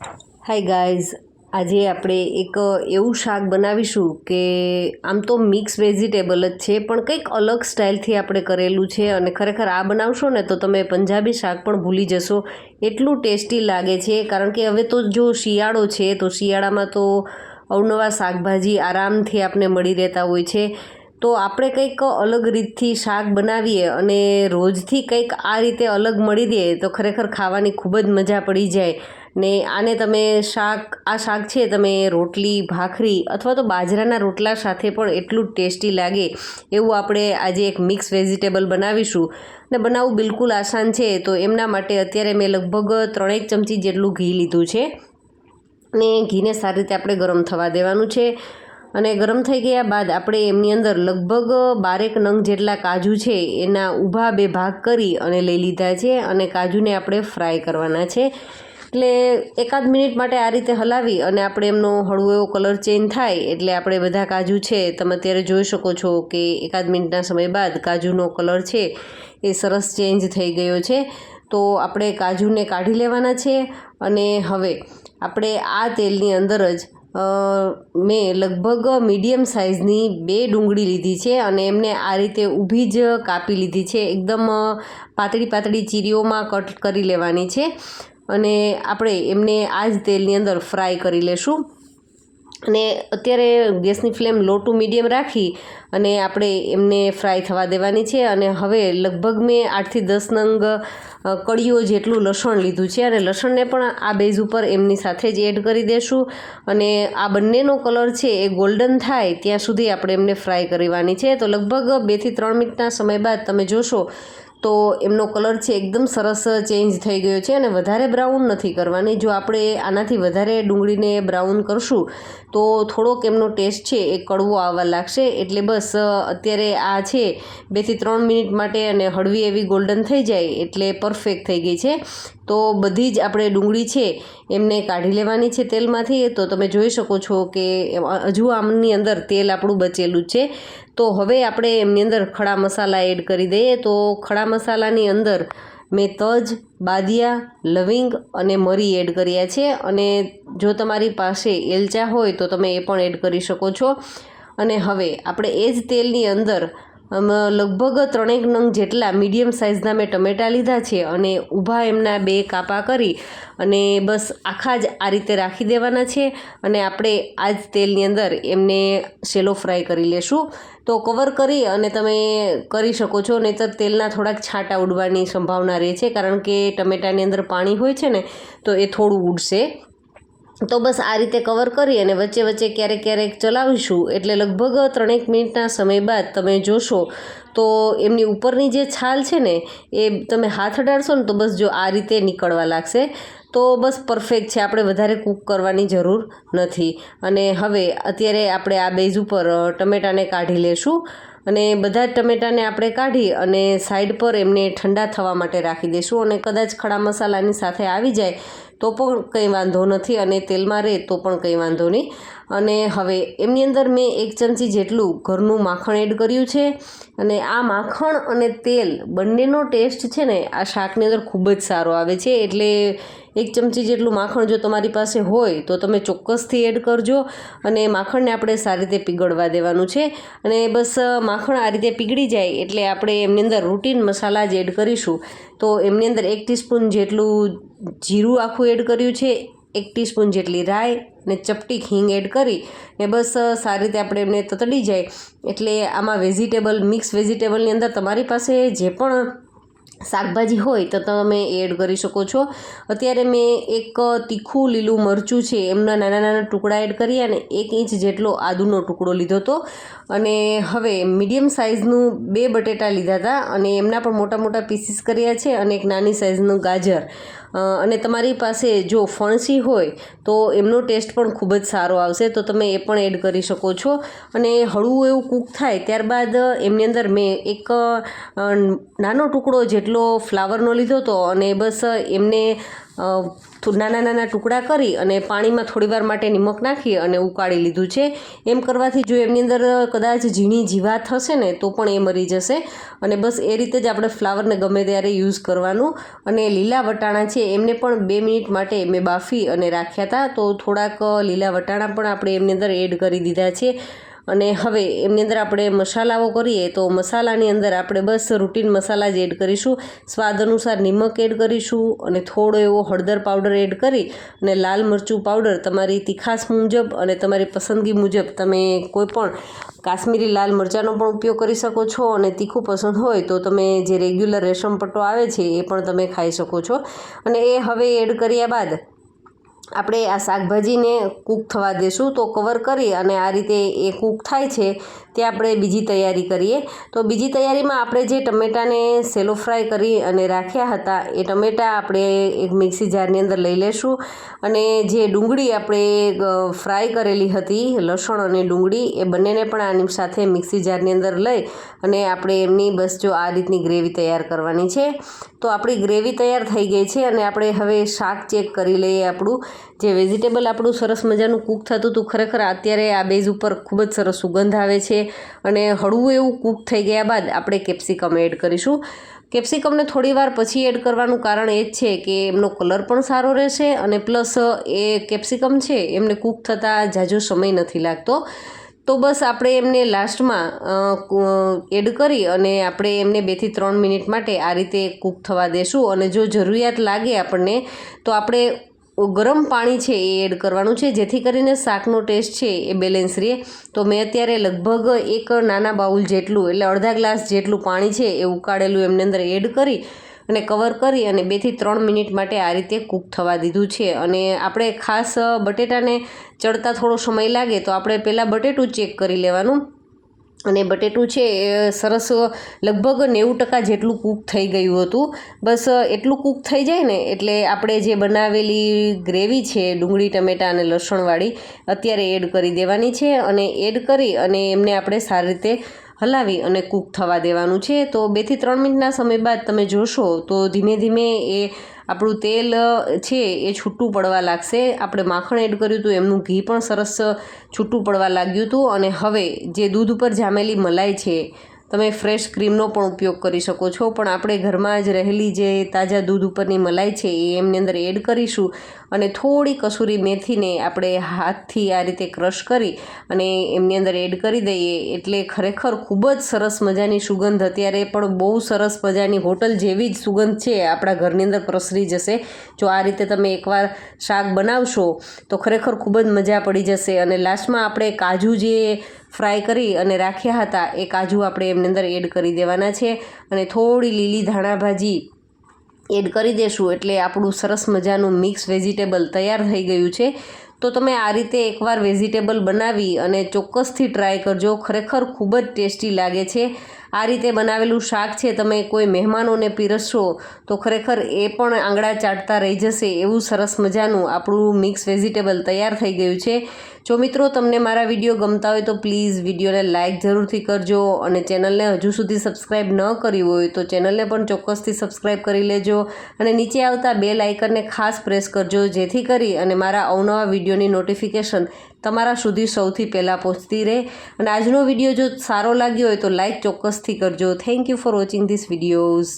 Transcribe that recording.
Hi guys આજે આપણે એક એવું શાક બનાવીશું કે આમ તો મિક્સ વેજીટેબલ જ છે, પણ કંઈક અલગ સ્ટાઇલથી આપણે કરેલું છે અને ખરેખર આ બનાવશો ને તો તમે પંજાબી શાક પણ ભૂલી જશો. એટલું ટેસ્ટી લાગે છે, કારણ કે હવે તો જો શિયાળો છે, તો શિયાળામાં તો અવનવા શાકભાજી આરામથી આપને મળી રહેતા હોય છે. તો આપણે કંઈક અલગ રીતથી શાક બનાવીએ અને રોજથી કંઈક આ રીતે અલગ મળી દઈએ તો ખરેખર ખાવાની ખૂબ જ મજા પડી જાય. ને આને તમે શાક, આ શાક છે, તમે રોટલી, ભાખરી અથવા તો બાજરાના રોટલા સાથે પણ એટલું ટેસ્ટી લાગે એવું આપણે આજે એક મિક્સ વેજીટેબલ બનાવીશું. ને બનાવવું બિલકુલ આસાન છે, તો એમના માટે અત્યારે મેં લગભગ ત્રણેક ચમચી જેટલું ઘી લીધું છે. ને ઘીને સારી રીતે આપણે ગરમ થવા દેવાનું છે. અને ગરમ થઈ ગયા બાદ આપણે એમની અંદર લગભગ બારેક નંગ જેટલા કાજુ છે, એના ઊભા બે ભાગ કરી અને લઈ લીધા છે અને કાજુને આપણે ફ્રાય કરવાના છે. એટલે એકાદ મિનિટ માટે આ રીતે હલાવી અને આપણે એમનો હળવો એવો કલર ચેન્જ થાય, એટલે આપણે બધા કાજુ છે, તમે અત્યારે જોઈ શકો છો કે એકાદ મિનિટના સમય બાદ કાજુનો કલર છે એ સરસ ચેન્જ થઈ ગયો છે. તો આપણે કાજુને કાઢી લેવાના છે અને હવે આપણે આ તેલની અંદર જ મેં લગભગ મીડિયમ સાઇઝની બે ડુંગળી લીધી છે અને એમને આ રીતે ઊભી જ કાપી લીધી છે. એકદમ પાતળી પાતળી ચીરીઓમાં કટ કરી લેવાની છે. અને આપણે એમને આ જ તેલની અંદર ફ્રાય કરી લેશું. અને અત્યારે ગેસની ફ્લેમ લો ટુ મીડિયમ રાખી અને આપણે એમને ફ્રાય થવા દેવાની છે અને હવે લગભગ મેં આઠથી દસ નંગ કળીઓ જેટલું લસણ લીધું છે અને લસણને પણ આ બેઝ ઉપર એમની સાથે જ એડ કરી દેશું. અને આ બંનેનો કલર છે એ ગોલ્ડન થાય ત્યાં સુધી આપણે એમને ફ્રાય કરવાની છે. તો લગભગ બેથી ત્રણ મિનિટના સમય બાદ તમે જોશો તો એમનો કલર છે એકદમ સરસ ચેન્જ થઈ ગયો છે અને વધારે બ્રાઉન નથી કરવાની. જો આપણે આનાથી વધારે ડુંગળીને બ્રાઉન કરશું, તો થોડોક એમનો ટેસ્ટ છે એ કડવો આવવા લાગશે. એટલે બસ અત્યારે આ છે બેથી ત્રણ મિનિટ માટે અને હળવી એવી ગોલ્ડન થઈ જાય એટલે પરફેક્ટ થઈ ગઈ છે. તો બધી જ આપણે ડુંગળી છે, એમને કાઢી લેવાની છે તેલમાંથી. તો તમે જોઈ શકો છો કે હજુ આમની અંદર તેલ આપણું બચેલું છે. તો હવે આપણે એમની અંદર ખડા મસાલા એડ કરી દઈએ. તો ખડા મસાલાની અંદર મેં તજ, બાદિયા, લવિંગ અને મરી એડ કર્યા છે. અને જો તમારી પાસે એલચા હોય તો તમે એ પણ એડ કરી શકો છો. અને હવે આપણે એ જ તેલની અંદર લગભગ ત્રણેક નંગ જેટલા મીડિયમ સાઇઝના મેં ટમેટાં લીધા છે અને ઊભા એમના બે કાપા કરી અને બસ આખા જ આ રીતે રાખી દેવાના છે અને આપણે આ જ તેલની અંદર એમને શેલો ફ્રાય કરી લેશું. તો કવર કરી અને તમે કરી શકો છો, નહીંતર તેલના થોડાક છાંટા ઉડવાની સંભાવના રહે છે, કારણ કે ટમેટાની અંદર પાણી હોય છે ને, તો એ થોડું ઉડશે. તો બસ આ રીતે કવર કરી અને વચ્ચે વચ્ચે ક્યારેક ક્યારેક ચલાવીશું. એટલે લગભગ ત્રણેક મિનિટના સમય બાદ તમે જોશો, તો એમની ઉપરની જે છાલ છે ને, એ તમે હાથ અડાડશો ને તો બસ જો આ રીતે નીકળવા લાગશે. તો બસ પરફેક્ટ છે, આપણે વધારે કૂક કરવાની જરૂર નથી. અને હવે અત્યારે આપણે આ બેઝ ઉપર ટમેટાને કાઢી લેશું. અને બધા ટમેટાને આપણે કાઢી અને સાઈડ પર એમને ઠંડા થવા માટે રાખી દઈશું અને કદાચ ખડા મસાલાની સાથે આવી જાય તો પણ કંઈ વાંધો નથી અને તેલમાં રહે તો પણ કંઈ વાંધો નહીં. અને હવે એમની અંદર મેં એક ચમચી જેટલું ઘરનું માખણ એડ કર્યું છે. અને આ માખણ અને તેલ બંનેનો ટેસ્ટ છે ને આ શાકની અંદર ખૂબ જ સારો આવે છે. એટલે એક ચમચી જેટલું માખણ જો તમારી પાસે હોય તો તમે ચોક્કસથી એડ કરજો અને માખણને આપણે સારી રીતે પીગળવા દેવાનું છે. અને બસ માખણ આ રીતે પીગળી જાય એટલે આપણે એમની અંદર રૂટીન મસાલા જ એડ કરીશું. તો એમની અંદર એક ટીસ્પૂન જેટલું જીરું આખું એડ કર્યું છે. એક ટીસ્પૂન જેટલી રાઈ ને ચપટી હિંગ એડ કરી ને બસ સારી રીતે આપણે એમને તતડી જાય. એટલે આમાં વેજીટેબલ મિક્સ વેજીટેબલની અંદર તમારી પાસે જે પણ શાકભાજી હોય તો તમે એડ કરી શકો છો. અત્યારે મેં એક તીખું લીલું મરચું છે, એમના નાના નાના ટુકડા એડ કર્યા અને એક ઇંચ જેટલો આદુનો ટુકડો લીધો હતો. અને હવે મીડિયમ સાઇઝનું બે બટેટા લીધા હતા અને એમના પણ મોટા મોટા પીસીસ કર્યા છે અને એક નાની સાઇઝનું ગાજર. અને તમારી પાસે જો ફણસી હોય તો એમનો ટેસ્ટ પણ ખૂબ જ સારો આવશે, તો તમે એ પણ એડ કરી શકો છો. અને હળવું એવું કૂક થાય ત્યારબાદ એમની અંદર મેં એક નાનો ટુકડો જેટલો જેટલો ફ્લાવરનો લીધો હતો અને બસ એમને નાના નાના ટુકડા કરી અને પાણીમાં થોડીવાર માટે નિમક નાખી અને ઉકાળી લીધું છે. એમ કરવાથી જો એમની અંદર કદાચ ઝીણી જીવાત થશે ને, તો પણ એ મરી જશે. અને બસ એ રીતે જ આપણે ફ્લાવરને ગમે ત્યારે યુઝ કરવાનું. અને લીલા વટાણા છે, એમને પણ બે મિનિટ માટે મેં બાફી અને રાખ્યા હતા તો થોડાક લીલા વટાણા પણ આપણે એમની અંદર એડ કરી દીધા છે. અને હવે એમની અંદર આપણે મસાલાઓ કરીએ તો મસાલાની અંદર આપણે બસ રૂટીન મસાલા જ એડ કરીશું. સ્વાદ અનુસાર નિમક એડ કરીશું અને થોડો એવો હળદર પાવડર એડ કરી અને લાલ મરચું પાવડર તમારી તીખાસ મુજબ અને તમારી પસંદગી મુજબ તમે કોઈ પણ કાશ્મીરી લાલ મરચાંનો પણ ઉપયોગ કરી શકો છો અને તીખું પસંદ હોય તો તમે જે રેગ્યુલર રેશમ પટ્ટો આવે છે એ પણ તમે ખાઈ શકો છો. અને એ હવે એડ કર્યા બાદ આપણે આ શાકભાજીને કૂક થવા દેશું તો કવર કરી અને આ રીતે એ કૂક થાય છે તે આપણે બીજી તૈયારી કરીએ. તો બીજી તૈયારીમાં આપણે જે ટમેટાને સેલો ફ્રાય કરી અને રાખ્યા હતા, એ ટમેટા આપણે એક મિક્સી જારની અંદર લઈ લેશું. અને જે ડુંગળી આપણે ફ્રાય કરેલી હતી, લસણ અને ડુંગળી, એ બંનેને પણ આની સાથે મિક્સી જારની અંદર લઈ અને આપણે એમની બસ જો આ રીતની ગ્રેવી તૈયાર કરવાની છે. તો આપણી ગ્રેવી તૈયાર થઈ ગઈ છે અને આપણે હવે શાક ચેક કરી લઈએ આપણું. જે વેજીટેબલ આપણું સરસ મજાનું કૂક થતું હતું, ખરેખર અત્યારે આ બેઝ ઉપર ખૂબ જ સરસ સુગંધ આવે છે. અને હળવું એવું કૂક થઈ ગયા બાદ આપણે કેપ્સિકમ એડ કરીશું. કેપ્સિકમને થોડી વાર પછી એડ કરવાનું કારણ એ જ છે કે એમનો કલર પણ સારો રહેશે અને પ્લસ એ કેપ્સિકમ છે એમને કૂક થતાં ઝાઝો સમય નથી લાગતો. તો બસ આપણે એમને લાસ્ટમાં એડ કરી અને આપણે એમને બેથી ત્રણ મિનિટ માટે આ રીતે કૂક થવા દેશું અને જો જરૂરિયાત લાગે આપણને, તો આપણે ગરમ પાણી છે એ એડ કરવાનું છે. જેથી કરીને શાકનો ટેસ્ટ છે એ બેલેન્સ રહે. તો મેં અત્યારે લગભગ એક નાના બાઉલ જેટલું, એટલે અડધા ગ્લાસ જેટલું પાણી છે એ ઉકાળેલું એમની અંદર એડ કરી અને કવર કરી અને બેથી ત્રણ મિનિટ માટે આ રીતે કૂક થવા દીધું છે. અને આપણે ખાસ બટેટાને ચડતા થોડો સમય લાગે તો આપણે પહેલાં બટેટું ચેક કરી લેવાનું. અને બટેટું છે એ સરસ લગભગ નેવું ટકા જેટલું કૂક થઈ ગયું હતું. બસ એટલું કૂક થઈ જાય ને એટલે આપણે જે બનાવેલી ગ્રેવી છે, ડુંગળી, ટમેટાં અને લસણવાળી, અત્યારે એડ કરી દેવાની છે અને એડ કરી અને એમને આપણે સારી રીતે હલાવી અને કૂક થવા દેવાનું છે. તો બેથી ત્રણ મિનિટના સમય બાદ તમે જોશો તો ધીમે ધીમે એ આપણું તેલ છે એ છૂટું પડવા લાગશે. આપણે માખણ એડ કર્યું હતું, એમનું ઘી પણ સરસ છૂટું પડવા લાગ્યું હતું. અને હવે જે દૂધ ઉપર જામેલી મલાઈ છે, તમે ફ્રેશ ક્રીમનો પણ ઉપયોગ કરી શકો છો. પણ આપણે ઘરમાં જ રહેલી જે તાજા દૂધ ઉપરની મલાઈ છે, એ એમની અંદર એડ કરીશું. અને થોડી કસૂરી મેથીને આપણે હાથથી આ રીતે ક્રશ કરી અને એમની અંદર એડ કરી દઈએ એટલે ખરેખર ખૂબ જ સરસ મજાની સુગંધ. અત્યારે પણ બહુ સરસ મજાની હોટલ જેવી જ સુગંધ છે આપણા ઘરની અંદર પ્રસરી જશે. જો આ રીતે તમે એકવાર શાક બનાવશો તો ખરેખર ખૂબ જ મજા પડી જશે અને લાસ્ટમાં આપણે કાજુ જે ફ્રાય કરી અને રાખ્યા હતા એ કાજુ આપણે એમની અંદર એડ કરી દેવાના છે. અને થોડી લીલી ધાણા ભાજી એડ કરી દેશું એટલે આપણું સરસ મજાનું મિક્સ વેજીટેબલ તૈયાર થઈ ગયું છે. તો તમે આ રીતે એકવાર વેજીટેબલ બનાવી અને ચોક્કસથી ટ્રાય કરજો. ખરેખર ખૂબ જ ટેસ્ટી લાગે છે. આ રીતે બનાવેલું શાક છે, તમે કોઈ મહેમાનોને પીરસશો તો ખરેખર એ પણ આંગળા ચાટતા રહી જશે. એવું સરસ મજાનું આપણું મિક્સ વેજીટેબલ તૈયાર થઈ ગયું છે. જો મિત્રો તમને મારા વીડિયો ગમતા હોય તો પ્લીઝ વિડીયોને લાઇક જરૂરથી કરજો અને ચેનલને હજુ સુધી સબસ્ક્રાઈબ ન કરી હોય તો ચેનલને પણ ચોક્કસથી સબસ્ક્રાઈબ કરી લેજો અને નીચે આવતા બે લાઇકનને ખાસ પ્રેસ કરજો જેથી કરી અને મારા અવનવા વિડીયોની નોટિફિકેશન તમારા સુધી સૌથી પહેલાં પહોંચતી રહે. અને આજનો વીડિયો જો સારો લાગ્યો હોય તો લાઇક ચોક્કસથી કરજો. Thank you for watching this videos